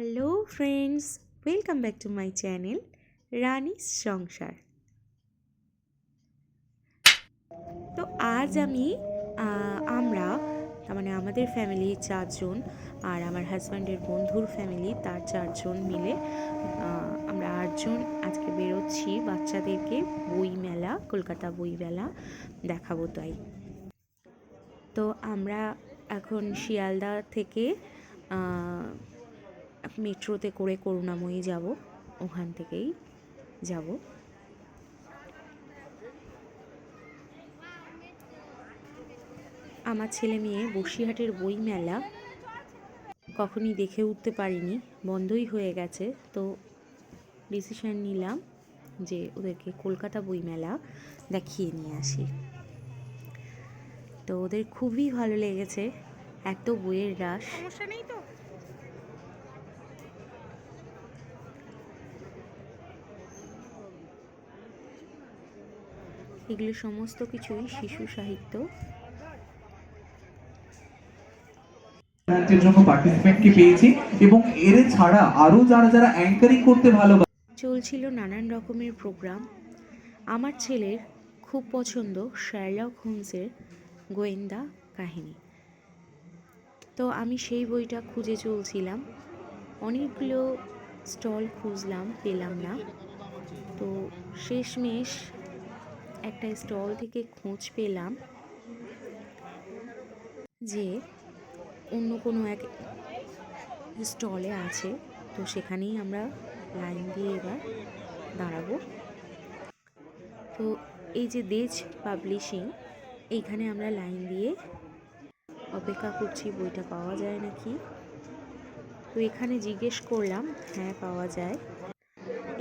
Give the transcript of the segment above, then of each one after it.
Hello friends welcome back to my channel Ranis Sansar তো আজ আমি আমরা মানে আমাদের ফ্যামিলি চারজন আর আমার হাজব্যান্ডের বন্ধুর ফ্যামিলি তার চারজন মিলে আমরা আটজন আজকে বেরোচ্ছি বাচ্চাদেরকে বই মেলা, কলকাতা বই মেলা দেখাবো তাই। তো আমরা এখন শিয়ালদা থেকে মেট্রোতে করে করুণাময়ী যাব, ওখান থেকেই যাব। আমার ছেলে মেয়ে বসিরহাটের বই মেলা কখনই দেখে উঠতে পারিনি, বন্ধই হয়ে গেছে, তো ডিসিশন নিলাম যে ওদেরকে কলকাতা বই মেলা দেখিয়ে নিয়ে আসি। তো ওদের খুবই ভালো লেগেছে, এত বইয়ের রাস। নেই তো? এগুলো সমস্ত কিছুই শিশু সাহিত্য। জন্য পার্টিসিপেন্টকে পেয়েছি এবং এর ছাড়া আরও যারা যারা অ্যাঙ্কারিং করতে ভালোবাসে চলছিল নানান রকমের প্রোগ্রাম আমার ছেলের খুব পছন্দ শার্লক হোমসের গোয়েন্দা কাহিনী। তো আমি সেই বইটা খুঁজে চলছিলাম। অনেকগুলো স্টল খুঁজলাম পেলাম না। তো শেষমেশ একটা স্টল থেকে খোঁজ পেলাম যে অন্য কোনো এক স্টলে আছে। তো সেখানেই আমরা লাইন দিয়ে এবার দাঁড়াবো। তো এই যে দেজ পাবলিশিং, এইখানে আমরা লাইন দিয়ে অপেক্ষা করছি, বইটা পাওয়া যায় নাকি? তো এখানে জিজ্ঞেস করলাম হ্যাঁ পাওয়া যায়।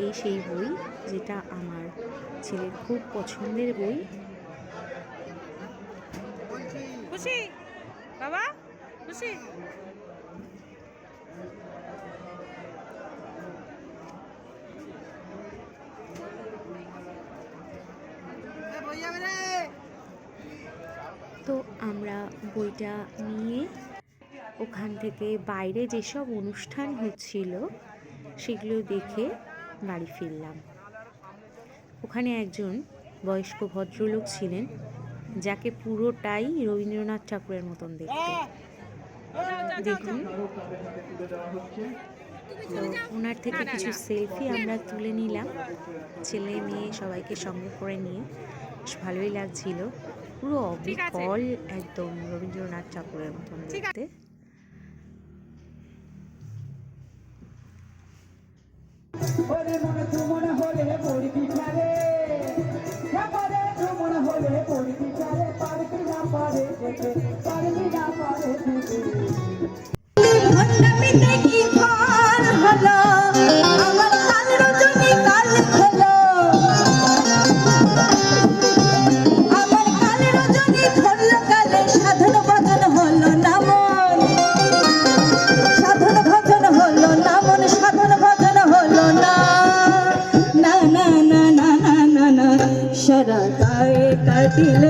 এই সেই বই যেটা আমার ছেলের খুব পছন্দের বই। খুশি? বাবা? খুশি? তো আমরা বইটা নিয়ে ওখান থেকে বাইরে যেসব অনুষ্ঠান হচ্ছিল সেগুলো দেখে বাড়ি ফিরলাম। ওখানে একজন বয়স্ক ভদ্রলোক ছিলেন যাকে পুরোটাই রবীন্দ্রনাথ ঠাকুরের মতন দেখতে। দেখুন তো ওনার থেকে কিছু সেলফি আমরা তুলে নিলাম। ছেলে মেয়ে সবাইকে সঙ্গে করে নিয়ে বেশ ভালোই লাগছিল। পুরো অবিকল একদম রবীন্দ্রনাথ ঠাকুরের মতন দেখতে। মনে दिल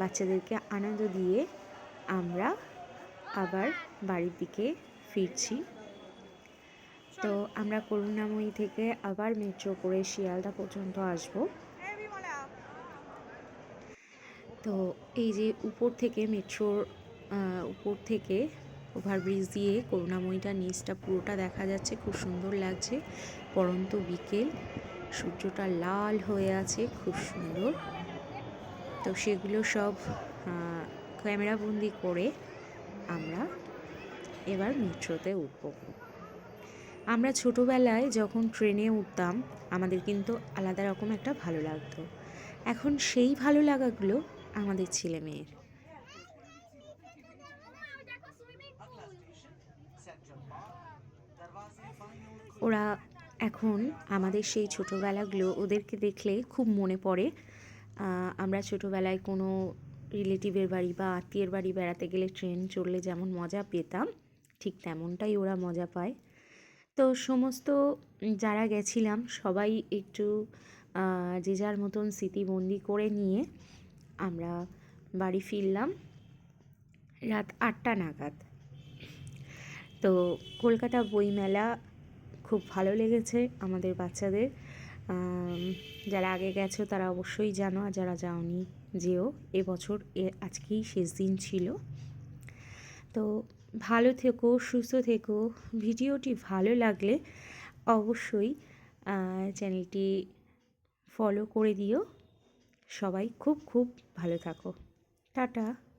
বাচ্চাদেরকে আনন্দ দিয়ে আমরা আবার বাড়ির দিকে ফিরছি। তো আমরা করুণাময়ী থেকে আবার মেট্রো করে শিয়ালদা পর্যন্ত আসব। তো এই যে উপর থেকে মেট্রোর উপর থেকে ওভারব্রিজ দিয়ে করুণাময়ীটা নিচটা পুরোটা দেখা যাচ্ছে, খুব সুন্দর লাগছে। পরন্ত বিকেল, সূর্যটা লাল হয়ে আছে, খুব সুন্দর। তো সেগুলো সব ক্যামেরাবন্দি করে আমরা এবার মেট্রোতে উঠব। আমরা ছোটোবেলায় যখন ট্রেনে উঠতাম, আমাদের কিন্তু আলাদা রকম একটা ভালো লাগতো। এখন সেই ভালো লাগাগুলো আমাদের ছেলে মেয়ের। ওরা এখন আমাদের সেই ছোটোবেলাগুলো ওদেরকে দেখলে খুব মনে পড়ে। আমরা ছোটোবেলায় কোনো রিলেটিভের বাড়ি বা আত্মীয়ের বাড়ি বেড়াতে গেলে ট্রেন চড়লে যেমন মজা পেতাম, ঠিক তেমনটাই ওরা মজা পায়। তো সমস্ত যারা গেছিলাম সবাই একটু যে যার মতন স্মৃতিবন্দি করে নিয়ে আমরা বাড়ি ফিরলাম রাত আটটা নাগাদ। তো কলকাতা বইমেলা খুব ভালো লেগেছে আমাদের বাচ্চাদের। যারা আগে গেছো তারা অবশ্যই জানো আর যারা যাওনি, যেও। এবছর এ, আজকেই শেষ দিন ছিল। তো ভালো থেকো, সুস্থ থেকো। ভিডিওটি ভালো লাগলে অবশ্যই চ্যানেলটি ফলো করে দিও। সবাই খুব খুব ভালো থাকো। টাটা।